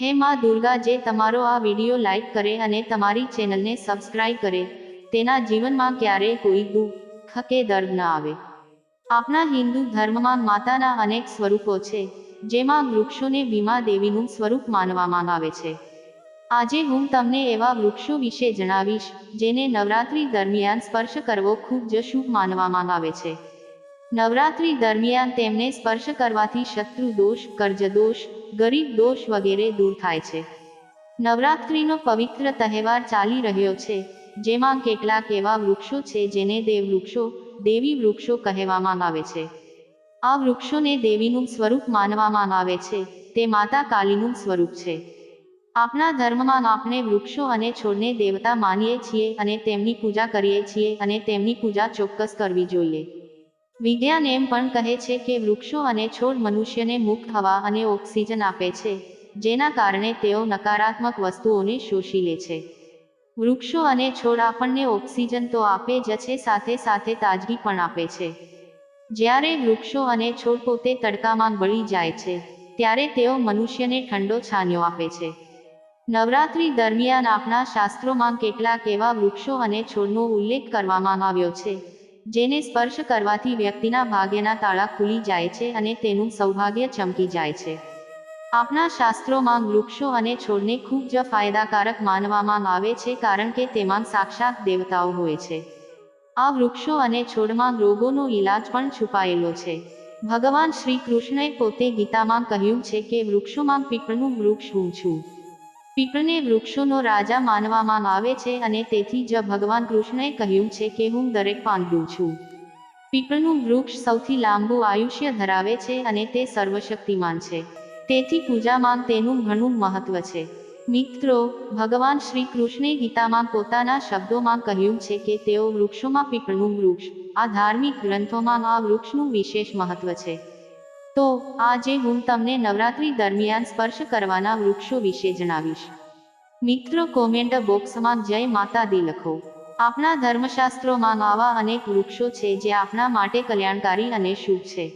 હે માં દુર્ગા, જે તમારો આ વિડિયો લાઈક કરે અને તમારી ચેનલને સબસ્ક્રાઇબ કરે, તેના જીવનમાં ક્યારેય કોઈ દુઃખ કે દર્દ ન આવે. આપણા હિન્દુ ધર્મમાં માતાના અનેક સ્વરૂપો છે, જેમાં વૃક્ષોને ભીમા દેવીનું સ્વરૂપ માનવામાં આવે છે. આજે હું તમને એવા વૃક્ષો વિશે જણાવીશ, જેને નવરાત્રી દરમિયાન સ્પર્શ કરવો ખૂબ જ શુભ માનવામાં આવે છે. નવરાત્રી દરમિયાન તેમને સ્પર્શ કરવાથી શત્રુ દોષ કર્જ દોષ ગરીબ દોષ વગેરે દૂર થાય છે. નવરાત્રિનો પવિત્ર તહેવાર ચાલી રહ્યો છે, જેમાં કેટલાક એવા વૃક્ષો છે જેને દેવ વૃક્ષો દેવી વૃક્ષો કહેવામાં આવે છે. આ વૃક્ષોને દેવીનું સ્વરૂપ માનવામાં આવે છે, તે માતા કાલીનું સ્વરૂપ છે. આપણા ધર્મમાં આપણે વૃક્ષો અને છોડને દેવતા માનીએ છીએ અને તેમની પૂજા કરીએ છીએ અને તેમની પૂજા ચોક્કસ કરવી જોઈએ. વિજ્ઞાન એમ પણ કહે છે કે વૃક્ષો અને છોડ મનુષ્યને મુક્ત હવા અને ઓક્સિજન આપે છે, જેના કારણે તેઓ નકારાત્મક વસ્તુઓને શોષી લે છે. વૃક્ષો અને છોડ આપણને ઓક્સિજન તો આપે જ છે, સાથે સાથે તાજગી પણ આપે છે. જ્યારે વૃક્ષો અને છોડ પોતે તડકામાં બળી જાય છે, ત્યારે તેઓ મનુષ્યને ઠંડો છાંયો આપે છે. નવરાત્રી દરમિયાન આપણા શાસ્ત્રોમાં કેટલાક એવા વૃક્ષો અને છોડનો ઉલ્લેખ કરવામાં આવ્યો છે. જેને સ્પર્શ કરવાથી વ્યક્તિના ભાગ્યના તાળા ખુલી જાય છે અને તેનું સૌભાગ્ય ચમકી જાય છે. આપણા શાસ્ત્રોમાં વૃક્ષો અને છોડને ખૂબ જ ફાયદાકારક માનવામાં આવે છે કારણ કે તેમાં સાક્ષાત દેવતાઓ હોય છે. આ વૃક્ષો અને છોડમાં રોગોનો ઈલાજ પણ છુપાયેલો છે. ભગવાન શ્રી કૃષ્ણએ પોતે ગીતામાં કહ્યું છે કે વૃક્ષોમાં પીપળનું વૃક્ષ હું છું. પીપળને વૃક્ષોનો રાજા માનવામાં આવે છે અને તેથી જ ભગવાન કૃષ્ણએ કહ્યું છે કે હું દરેક પાંડુ છું. પીપળનું વૃક્ષ સૌથી લાંબુ આયુષ્ય ધરાવે છે અને તે સર્વશક્તિમાન છે. તેથી પૂજામાં તેનું ઘણું મહત્વ છે. મિત્રો, ભગવાન શ્રી કૃષ્ણે ગીતામાં પોતાના શબ્દોમાં કહ્યું છે કે તેઓ વૃક્ષોમાં પીપળનું વૃક્ષ, આ ધાર્મિક ગ્રંથોમાં આ વૃક્ષનું વિશેષ મહત્વ છે. તો આજે હું તમને નવરાત્રી દરમિયાન સ્પર્શ કરવાના વૃક્ષો વિશે જણાવીશ. મિત્રો કોમેન્ટ બોક્સમાં જય માતા દી લખો. આપણા ધર્મશાસ્ત્રોમાં આવા અનેક વૃક્ષો છે જે આપણા માટે કલ્યાણકારી અને શુભ છે.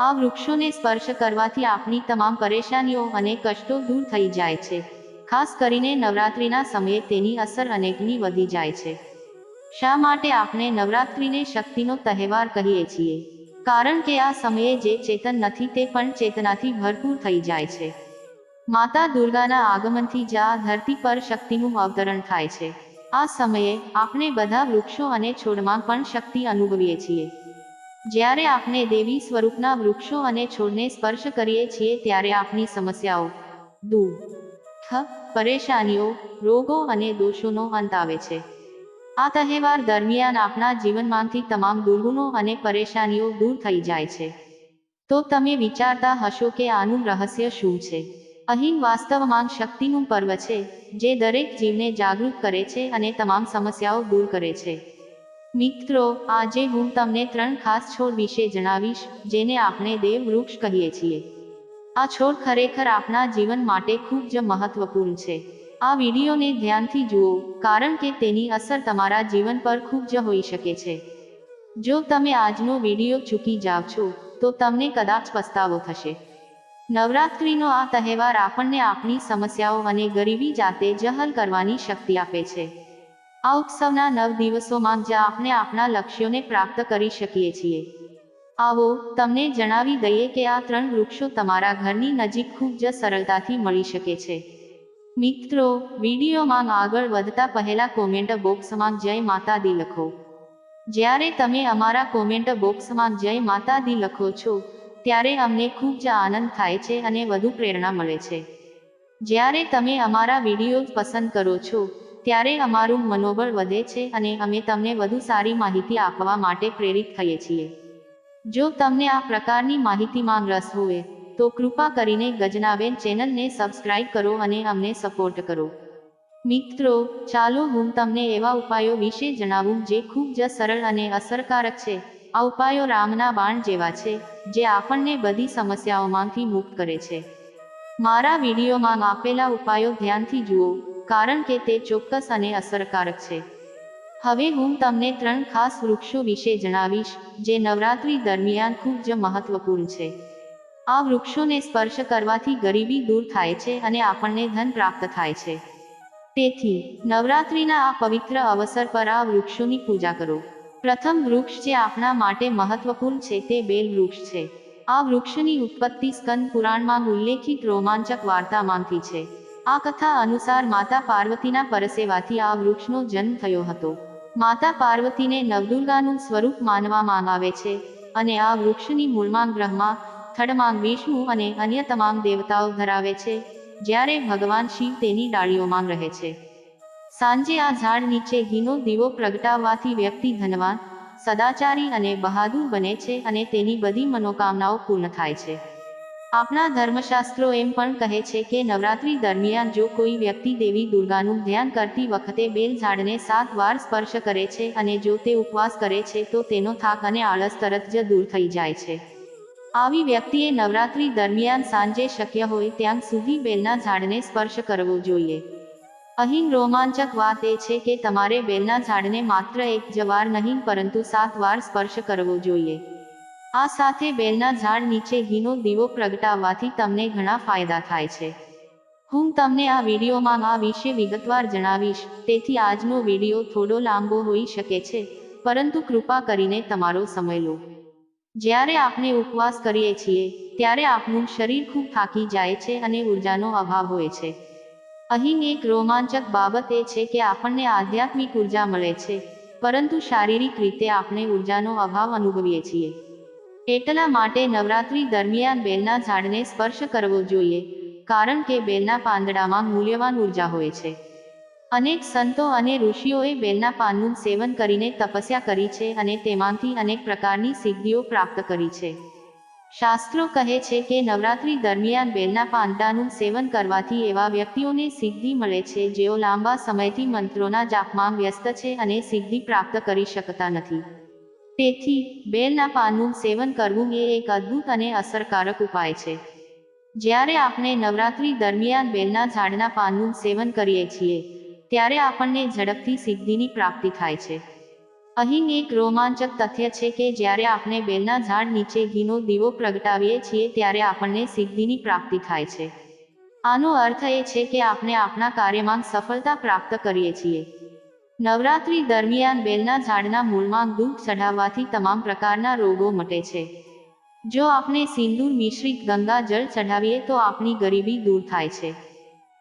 આ વૃક્ષોને સ્પર્શ કરવાથી આપણી તમામ પરેશાનીઓ અને કષ્ટો દૂર થઈ જાય છે. ખાસ કરીને નવરાત્રિના સમયે તેની અસર અનેકની વધી જાય છે. શા માટે આપણે નવરાત્રિને શક્તિનો તહેવાર કહીએ છીએ? કારણ કે આ સમયે જે ચેતન નથી તે પણ ચેતનાથી ભરપૂર થઈ જાય છે. માતા દુર્ગાના આગમનથી જ આ ધરતી પર શક્તિનું અવતરણ થાય છે. આ સમયે આપણે બધા વૃક્ષો અને છોડમાં પણ શક્તિ અનુભવીએ છીએ. જ્યારે આપણે દેવી સ્વરૂપના વૃક્ષો અને છોડને સ્પર્શ કરીએ છીએ ત્યારે આપણી સમસ્યાઓ, દુઃખ, પરેશાનીઓ, રોગો અને દોષોનો અંત આવે છે. આ તહેવાર દરમિયાન આપણા જીવનમાંથી તમામ દુર્ગુણો અને પરેશાનીઓ દૂર થઈ જાય છે. તો તમે વિચારતા હશો કે આનું રહસ્ય શું છે? અહીં વાસ્તવમાં શક્તિનું પર્વ છે, જે દરેક જીવને જાગૃત કરે છે અને તમામ સમસ્યાઓ દૂર કરે છે. મિત્રો, આજે હું તમને ત્રણ ખાસ છોડ વિશે જણાવીશ, જેને આપણે દેવ વૃક્ષ કહીએ છીએ. આ છોડ ખરેખર આપણા જીવન માટે ખૂબ જ મહત્વપૂર્ણ છે. આ વિડીયોને ધ્યાનથી જુઓ, કારણ કે તેની અસર તમારા જીવન પર ખૂબ જ હોઈ શકે છે. જો તમે આજનો વીડિયો ચૂકી જાવ છો, તો તમને કદાચ પસ્તાવો થશે. નવરાત્રિનો આ તહેવાર આપણને આપણી સમસ્યાઓ અને ગરીબી જાતે જ હલ કરવાની શક્તિ આપે છે. આ ઉત્સવના નવ દિવસોમાં જ આપણે આપણા લક્ષ્યોને પ્રાપ્ત કરી શકીએ છીએ. આવો, તમને જણાવી દઈએ કે આ ત્રણ વૃક્ષો તમારા ઘરની નજીક ખૂબ જ સરળતાથી મળી શકે છે. મિત્રો, વિડીયોમાં આગળ વધતા પહેલા કોમેન્ટ બોક્સમાં જય માતા દી લખો. જ્યારે તમે અમારા કોમેન્ટ બોક્સમાં જય માતા દી લખો છો, ત્યારે અમને ખૂબ જ આનંદ થાય છે અને વધુ પ્રેરણા મળે છે. જ્યારે તમે અમારા વીડિયો પસંદ કરો છો, ત્યારે અમારું મનોબળ વધે છે અને અમે તમને વધુ સારી માહિતી આપવા માટે પ્રેરિત થઈએ છીએ. જો તમને આ પ્રકારની માહિતીમાં રસ હોય તો કૃપા કરીને ગજનાબેન ચેનલને સબસ્ક્રાઇબ કરો અને અમને સપોર્ટ કરો. મિત્રો, ચાલો હું તમને એવા ઉપાયો વિશે જણાવું જે ખૂબ જ સરળ અને અસરકારક છે. આ ઉપાયો રામના બાણ જેવા છે, જે આપણને બધી સમસ્યાઓમાંથી મુક્ત કરે છે. મારા વિડીયોમાં આપેલા ઉપાયો ધ્યાનથી જુઓ, કારણ કે તે ચોક્કસ અને અસરકારક છે. હવે હું તમને ત્રણ ખાસ વૃક્ષો વિશે જણાવીશ, જે નવરાત્રી દરમિયાન ખૂબ જ મહત્વપૂર્ણ છે. આ વૃક્ષોને સ્પર્શ કરવાથી ગરીબી દૂર થાય છે અને આપણને ધન પ્રાપ્ત થાય છે. તેથી, નવરાત્રિના આ પવિત્ર અવસર પર આ વૃક્ષોની પૂજા કરો. પ્રથમ વૃક્ષ જે આપણા માટે મહત્વપૂર્ણ છે તે બેલ વૃક્ષ છે. આ વૃક્ષની ઉત્પત્તિ સ્કંદ પુરાણમાં ઉલ્લેખિત રોમાંચક વાર્તામાંથી છે. આ કથા અનુસાર માતા પાર્વતીના પરસેવાથી આ વૃક્ષનો જન્મ થયો હતો. માતા પાર્વતીને નવદુર્ગાનું સ્વરૂપ માનવામાં આવે છે અને આ વૃક્ષની મૂળમાં બ્રહ્મા થડમાં વિષ્ણુ અને અન્ય તમામ દેવતાઓ ધરાવે છે, જ્યારે ભગવાન શિવ તેની ડાળીઓમાં રહે છે. સાંજે આ ઝાડ નીચે ઘીનો દીવો પ્રગટાવવાથી વ્યક્તિ ધનવાન, સદાચારી અને બહાદુર બને છે અને તેની બધી મનોકામનાઓ પૂર્ણ થાય છે. આપણા ધર્મશાસ્ત્રો એમ પણ કહે છે કે નવરાત્રી દરમિયાન જો કોઈ વ્યક્તિ દેવી દુર્ગાનું ધ્યાન કરતી વખતે બેલ ઝાડને સાત વાર સ્પર્શ કરે છે અને જો તે ઉપવાસ કરે છે તો તેનો થાક અને આળસ તરત જ દૂર થઈ જાય છે. આવી વ્યક્તિએ નવરાત્રી દરમિયાન સાંજે શક્ય હોય ત્યાં સુધી બેલના ઝાડને સ્પર્શ કરવો જોઈએ. અહીં રોમાંચક વાત એ છે કે તમારે બેલના ઝાડને માત્ર એક જ વાર નહીં, પરંતુ સાત વાર સ્પર્શ કરવો જોઈએ. આ સાથે બેલના ઝાડ નીચે ઘીનો દીવો પ્રગટાવવાથી તમને ઘણા ફાયદા થાય છે. હું તમને આ વિડીયોમાં આ વિશે વિગતવાર જણાવીશ, તેથી આજનો વીડિયો થોડો લાંબો હોઈ શકે છે, પરંતુ કૃપા કરીને તમારો સમય લો. જ્યારે આપણે ઉપવાસ કરીએ છીએ, ત્યારે આપણું શરીર ખૂબ થાકી જાય છે અને ઉર્જાનો અભાવ હોય છે. અહીં એક રોમાંચક બાબત એ છે કે આપણને આધ્યાત્મિક ઊર્જા મળે છે, પરંતુ શારીરિક રીતે આપણે ઉર્જાનો અભાવ અનુભવીએ છીએ. એટલા માટે નવરાત્રી દરમિયાન બેલના ઝાડને સ્પર્શ કરવો જોઈએ, કારણ કે બેલના પાંદડામાં મૂલ્યવાન ઊર્જા હોય છે. અનેક સંતો અને ઋષિઓએ બેલના પાનનું સેવન કરીને તપસ્યા કરી છે અને તેમાંથી અનેક પ્રકારની સિદ્ધિઓ પ્રાપ્ત કરી છે. શાસ્ત્રો કહે છે કે નવરાત્રી દરમિયાન બેલના પાંદડાનું સેવન કરવાથી એવા વ્યક્તિઓને સિદ્ધિ મળે છે જેઓ લાંબા સમયથી મંત્રોના જાપમાં વ્યસ્ત છે અને સિદ્ધિ પ્રાપ્ત કરી શકતા નથી. તેથી, બેલના પાનનું સેવન કરવું એ એક અદ્ભુત અને અસરકારક ઉપાય છે. જ્યારે આપણે નવરાત્રી દરમિયાન બેલના ઝાડના પાનનું સેવન કરીએ છીએ ત્યારે આપણને ઝડપથી સિદ્ધિની પ્રાપ્તિ થાય છે. અહીં એક રોમાંચક તથ્ય છે કે જ્યારે આપણે બેલના ઝાડ નીચે ઘીનો દીવો પ્રગટાવીએ છીએ ત્યારે આપણને સિદ્ધિની પ્રાપ્તિ થાય છે. આનો અર્થ એ છે કે આપણે આપણા કાર્યમાં સફળતા પ્રાપ્ત કરીએ છીએ. નવરાત્રી દરમિયાન બેલના ઝાડના મૂળમાં દૂધ ચઢાવવાથી તમામ પ્રકારના રોગો મટે છે. જો આપણે સિંદૂર મિશ્રિત ગંગા જળ ચઢાવીએ તો આપણી ગરીબી દૂર થાય છે.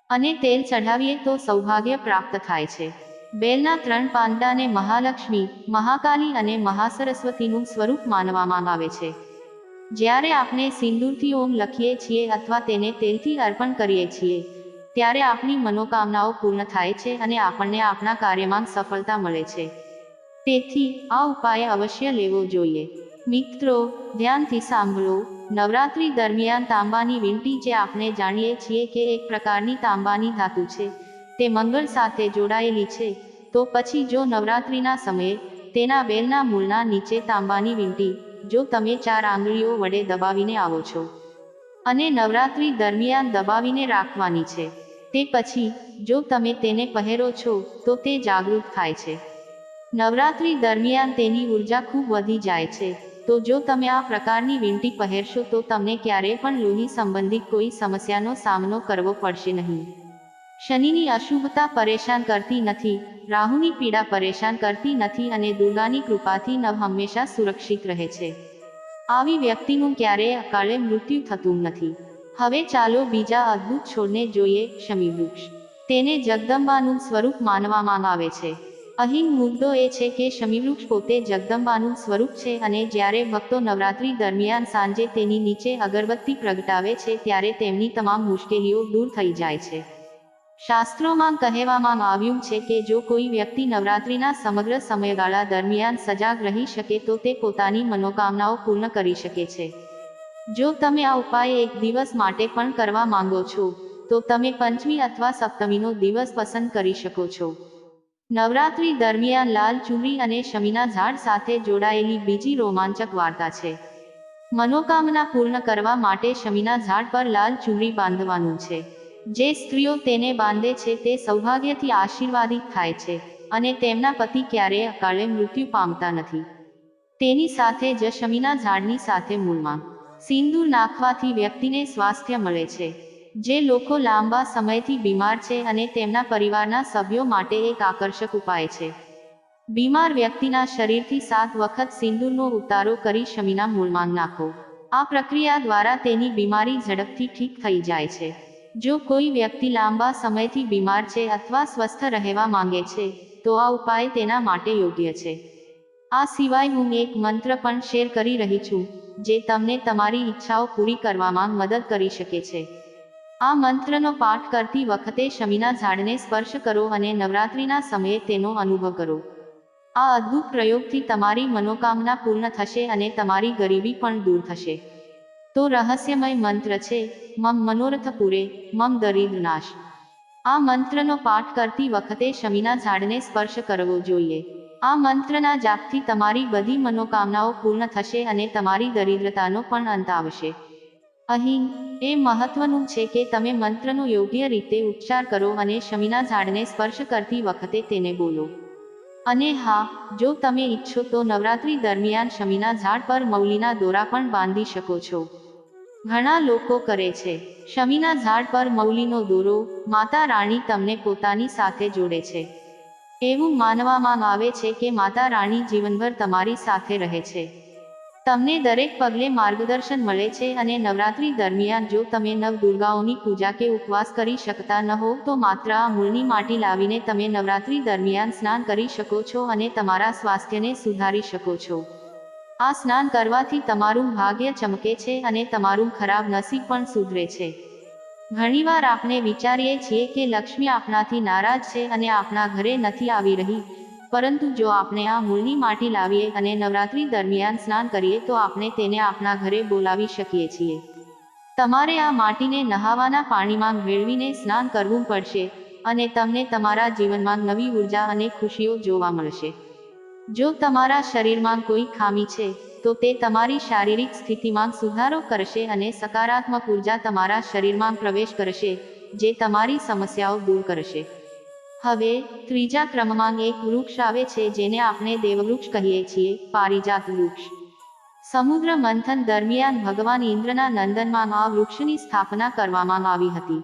અને તેલ ચઢાવીએ તો સૌભાગ્ય પ્રાપ્ત થાય છે. બેલના ત્રણ પાંદાને મહાલક્ષ્મી, મહાકાલી અને મહાસરસ્વતીનું સ્વરૂપ માનવામાં આવે છે. જ્યારે આપણે સિંદૂરથી ઓમ લખીએ છીએ અથવા તેને તેલથી અર્પણ કરીએ છીએ, ત્યારે આપણી મનોકામનાઓ પૂર્ણ થાય છે અને આપણને આપણા કાર્યમાં સફળતા મળે છે. તેથી આ ઉપાય અવશ્ય લેવો જોઈએ. મિત્રો, ધ્યાનથી સાંભળો. નવરાત્રી દરમિયાન તાંબાની વીંટી જે આપણે જાણીએ છીએ કે એક પ્રકારની તાંબાની ધાતુ છે, તે મંગળ સાથે જોડાયેલી છે, તો પછી જો નવરાત્રિના સમયે તેના બેલના મૂળના નીચે તાંબાની વીંટી જો તમે ચાર આંગળીઓ વડે દબાવીને આવો છો. અને નવરાત્રી દરમિયાન દબાવીને રાખવાની છે, તે પછી જો તમે તેને પહેરો છો, તો તે જાગૃત થાય છે. નવરાત્રી દરમિયાન તેની ઊર્જા ખૂબ વધી જાય છે તો જો તમે આ પ્રકારની વીંટી પહેરશો તો તમને ક્યારેય પણ લોહી સંબંધિત કોઈ સમસ્યાનો સામનો કરવો પડશે નહીં. શનિની અશુભતા પરેશાન કરતી નથી, રાહુની પીડા પરેશાન કરતી નથી અને દુર્ગાની કૃપાથી નવ હંમેશા સુરક્ષિત રહે છે. આવી વ્યક્તિનું ક્યારેય અકાળે મૃત્યુ થતું નથી. હવે ચાલો બીજા અદ્ભુત છોડને જોઈએ, શમી વૃક્ષ. તેને જગદંબાનું સ્વરૂપ માનવામાં આવે છે. અહીં મુદ્દો એ છે કે શમીવૃક્ષ પોતે જગદંબાનું સ્વરૂપ છે અને જ્યારે ભક્તો નવરાત્રી દરમિયાન સાંજે તેની નીચે અગરબત્તી પ્રગટાવે છે ત્યારે તેમની તમામ મુશ્કેલીઓ દૂર થઈ જાય છે. શાસ્ત્રોમાં કહેવામાં આવ્યું છે કે જો કોઈ વ્યક્તિ નવરાત્રિના સમગ્ર સમયગાળા દરમિયાન સજાગ રહી શકે તો તે પોતાની મનોકામનાઓ પૂર્ણ કરી શકે છે. જો તમે આ ઉપાય એક દિવસ માટે પણ કરવા માંગો છો, તો તમે પંચમી અથવા સપ્તમીનો દિવસ પસંદ કરી શકો છો. નવરાત્રી દરમિયાન લાલ ચૂરી અને શમીના ઝાડ સાથે જોડાયેલી બીજી રોમાંચક વાર્તા છે. મનોકામના પૂર્ણ કરવા માટે શમીના ઝાડ પર લાલ ચૂરી બાંધવાનું છે. જે સ્ત્રીઓ તેને બાંધે છે તે સૌભાગ્યથી આશીર્વાદિત થાય છે અને તેમના પતિ ક્યારેય અકાળે મૃત્યુ પામતા નથી. તેની સાથે જ શમીના ઝાડની સાથે મૂળમાં સિંદૂર નાખવાથી વ્યક્તિને સ્વાસ્થ્ય મળે છે. જે લોકો લાંબા સમયથી બીમાર છે અને તેમના પરિવારના સભ્યો માટે એક આકર્ષક ઉપાય છે. બીમાર વ્યક્તિના શરીરથી સાત વખત સિંદૂરનો ઉતારો કરી શમીના મૂળમાં નાખો. આ પ્રક્રિયા દ્વારા તેની બીમારી ઝડપથી ઠીક થઈ જાય છે. જો કોઈ વ્યક્તિ લાંબા સમયથી બીમાર છે અથવા સ્વસ્થ રહેવા માંગે છે, તો આ ઉપાય તેના માટે યોગ્ય છે. આ સિવાય હું એક મંત્ર પણ શેર કરી રહી છું, જે તમને તમારી ઈચ્છાઓ પૂરી કરવામાં મદદ કરી શકે છે. આ મંત્રનો પાઠ કરતી વખતે શમીના ઝાડને સ્પર્શ કરો અને નવરાત્રિના સમયે તેનો અનુભવ કરો. આ અદ્ભુત પ્રયોગથી તમારી મનોકામના પૂર્ણ થશે અને તમારી ગરીબી પણ દૂર થશે. તો રહસ્યમય મંત્ર છે, મમ મનોરથ પૂરે, મમ દરિદ્ર નાશ. આ મંત્રનો પાઠ કરતી વખતે શમીના ઝાડને સ્પર્શ કરવો જોઈએ. આ મંત્રના જાપથી તમારી બધી મનોકામનાઓ પૂર્ણ થશે અને તમારી દરિદ્રતાનો પણ અંત આવશે. અહીં, એ મહત્વનું છે કે તમે મંત્રનો યોગ્ય રીતે ઉચ્ચાર કરો અને શમીના ઝાડને સ્પર્શ કરતી વખતે તેને બોલો. અને હા, જો તમે ઈચ્છો તો નવરાત્રી દરમિયાન શમીના ઝાડ પર મૌલીના દોરા પણ બાંધી શકો છો. ઘણા લોકો કરે છે. શમીના ઝાડ પર મૌલીનો દોરો માતા રાણી તમને પોતાની સાથે જોડે છે. એવું માનવામાં આવે છે કે માતા રાણી જીવનભર તમારી સાથે રહે છે. તમને દરેક પગલે માર્ગદર્શન મળે છે અને નવરાત્રી દરમિયાન જો તમે નવ દુર્ગાઓની પૂજા કે ઉપવાસ કરી શકતા ન હો, તો માત્ર આ મૂળની માટી લાવીને તમે નવરાત્રી દરમિયાન સ્નાન કરી શકો છો અને તમારા સ્વાસ્થ્યને સુધારી શકો છો. આ સ્નાન કરવાથી તમારું ભાગ્ય ચમકે છે અને તમારું ખરાબ નસીબ પણ સુધરે છે. ઘણીવાર આપણે વિચારીએ છીએ કે લક્ષ્મી આપણાથી નારાજ છે અને આપણા ઘરે નથી આવી રહી પરંતુ જો આપણે આ મૂળની માટી લાવીએ અને નવરાત્રી દરમિયાન સ્નાન કરીએ તો આપણે તેને આપણા ઘરે બોલાવી શકીએ છીએ. તમારે આ માટીને નહાવાના પાણીમાં ભેળવીને સ્નાન કરવું પડશે અને તમને તમારા જીવનમાં નવી ઊર્જા અને ખુશીઓ જોવા મળશે. જો તમારા શરીરમાં કોઈ ખામી છે, તો તે તમારી શારીરિક સ્થિતિમાં સુધારો કરશે અને સકારાત્મક ઊર્જા તમારા શરીરમાં પ્રવેશ કરશે, જે તમારી સમસ્યાઓ દૂર કરશે. હવે, ત્રીજા ક્રમમાં એક વૃક્ષ આવે છે જેને આપણે દેવવૃક્ષ કહીએ છીએ, પારિજાત વૃક્ષ. સમુદ્ર મંથન દરમિયાન ભગવાન ઇન્દ્રના નંદનમાં આ વૃક્ષની સ્થાપના કરવામાં આવી હતી.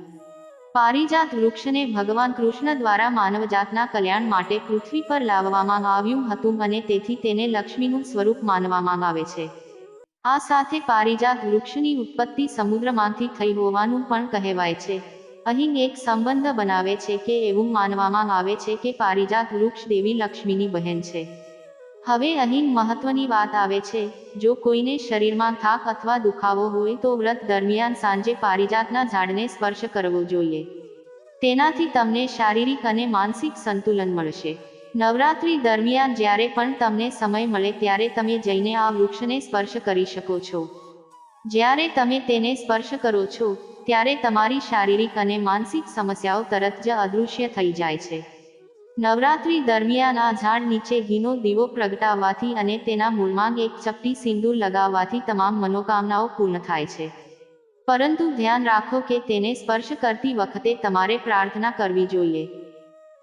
પારિજાત વૃક્ષને ભગવાન કૃષ્ણ દ્વારા માનવજાતના કલ્યાણ માટે પૃથ્વી પર લાવવામાં આવ્યું હતું અને તેથી તેને લક્ષ્મીનું સ્વરૂપ માનવામાં આવે છે. આ સાથે પારિજાત વૃક્ષની ઉત્પત્તિ સમુદ્રમાંથી થઈ હોવાનું પણ કહેવાય છે. અહીં એક સંબંધ બનાવે છે કે એવું માનવામાં આવે છે કે પારિજાત વૃક્ષ દેવી લક્ષ્મીની બહેન છે. હવે અહીં મહત્વની વાત આવે છે, જો કોઈને શરીરમાં થાક અથવા દુખાવો હોય તો વ્રત દરમિયાન સાંજે પારિજાતના ઝાડને સ્પર્શ કરવો જોઈએ. તેનાથી તમને શારીરિક અને માનસિક સંતુલન મળશે. નવરાત્રી દરમિયાન જ્યારે પણ તમને સમય મળે ત્યારે તમે જઈને આ વૃક્ષને સ્પર્શ કરી શકો છો. જ્યારે તમે તેને સ્પર્શ કરો છો ત્યારે તમારી શારીરિક અને માનસિક સમસ્યાઓ તરત જ અદૃશ્ય થઈ જાય છે. નવરાત્રી દરમિયાન આ ઝાડ નીચે ઘીનો દીવો પ્રગટાવવાથી અને તેના મૂળમાં એક ચપટી સિંદૂર લગાવવાથી તમામ મનોકામનાઓ પૂર્ણ થાય છે. પરંતુ ધ્યાન રાખો કે તેને સ્પર્શ કરતી વખતે તમારે પ્રાર્થના કરવી જોઈએ.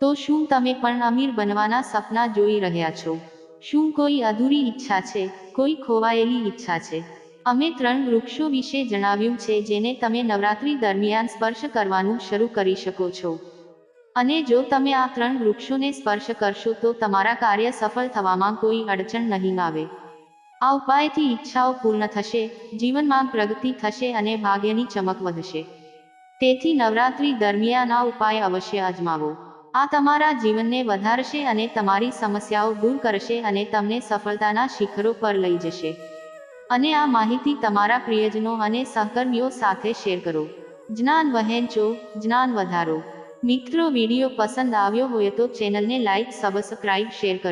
તો શું તમે પણ અમીર બનવાના સપના જોઈ રહ્યા છો? શું કોઈ અધૂરી ઈચ્છા છે? કોઈ ખોવાયેલી ઈચ્છા છે? અમે ત્રણ વૃક્ષો વિશે જણાવ્યું છે જેને તમે નવરાત્રી દરમિયાન સ્પર્શ કરવાનું શરૂ કરી શકો છો. અને જો તમે આ ત્રણ વૃક્ષોને સ્પર્શ કરશો તો તમારા કાર્ય સફળ થવામાં કોઈ અડચણ નહીં આવે. આ ઉપાયથી ઈચ્છાઓ પૂર્ણ થશે, જીવનમાં પ્રગતિ થશે અને ભાગ્યની ચમક વધશે. તેથી નવરાત્રી દરમિયાન આ ઉપાય અવશ્ય અજમાવો. આ તમારા જીવનને વધારશે અને તમારી સમસ્યાઓ દૂર કરશે અને તમને સફળતાના શિખરો પર લઈ જશે. અને આ માહિતી તમારા પ્રિયજનો અને સહકર્મીઓ સાથે શેર કરો. જ્ઞાન વહેંચો, જ્ઞાન વધારો. મિત્રો, વીડિયો પસંદ આવ્યો હોય તો ચેનલને લાઇક સબસ્ક્રાઇબ શેર કરો.